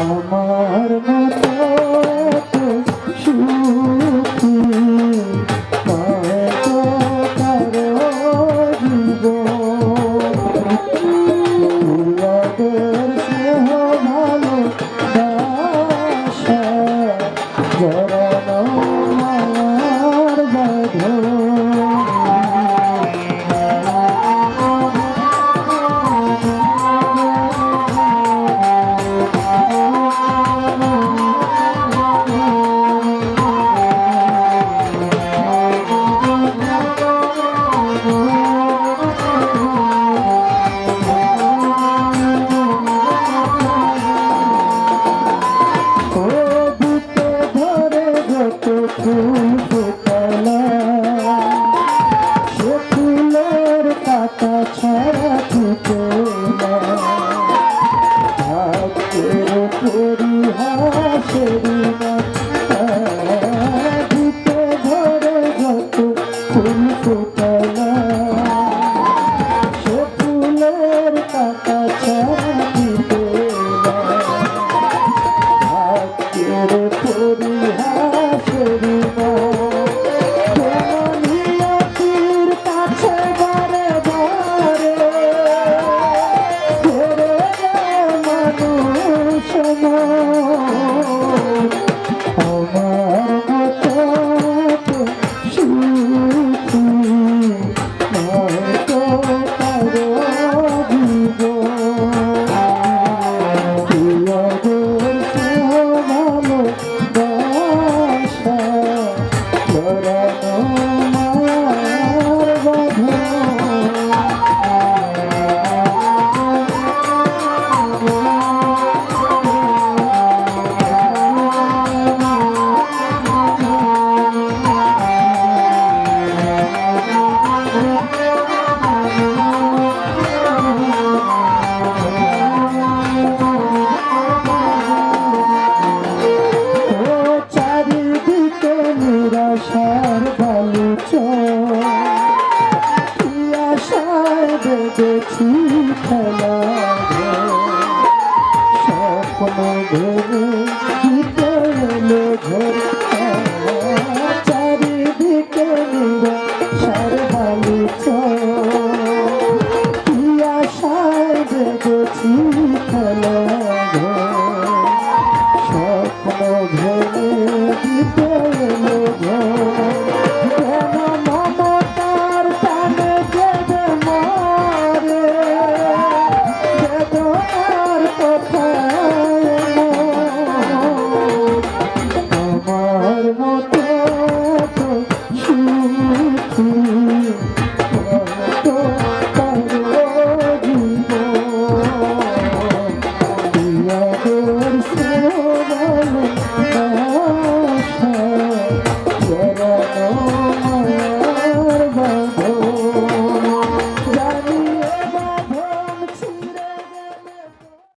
amor. কাটা ছাড়া তোমার দেখি খেলা স্বপ্ন ধরে জিতে চারিদিকে নিরা Hare